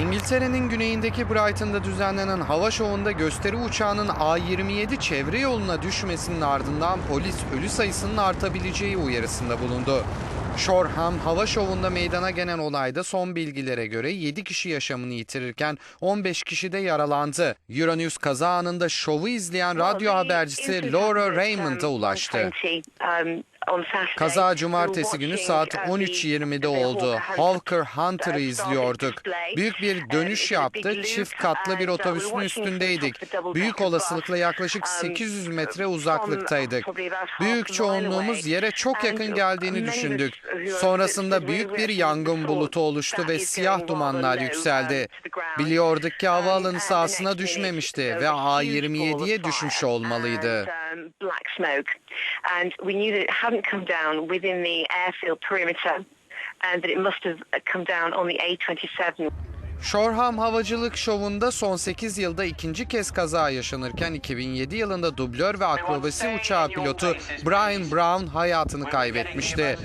İngiltere'nin güneyindeki Brighton'da düzenlenen hava şovunda gösteri uçağının A27 çevre yoluna düşmesinin ardından polis ölü sayısının artabileceği uyarısında bulundu. Shoreham Hava Şovu'nda meydana gelen olayda son bilgilere göre 7 kişi yaşamını yitirirken 15 kişi de yaralandı. Euronews kaza anında şovu izleyen radyo habercisi Laura Raymond'a ulaştı. Kaza cumartesi günü saat 13.20'de oldu. Hawker Hunter'ı izliyorduk. Büyük bir dönüş yaptı. Çift katlı bir otobüsün üstündeydik. Büyük olasılıkla yaklaşık 800 metre uzaklıktaydık. Büyük çoğunluğumuz yere çok yakın geldiğini düşündük. Sonrasında büyük bir yangın bulutu oluştu ve siyah dumanlar yükseldi. Biliyorduk ki havaalanı sahasına düşmemişti ve A27'ye düşmüş olmalıydı. Hadn't come down within the airfield perimeter and that it must have come down on the A27. Shoreham Havacılık Şovu'nda son 8 yılda ikinci kez kaza yaşanırken 2007 yılında dublör ve akrobasi uçağı pilotu Brian Brown hayatını kaybetmişti.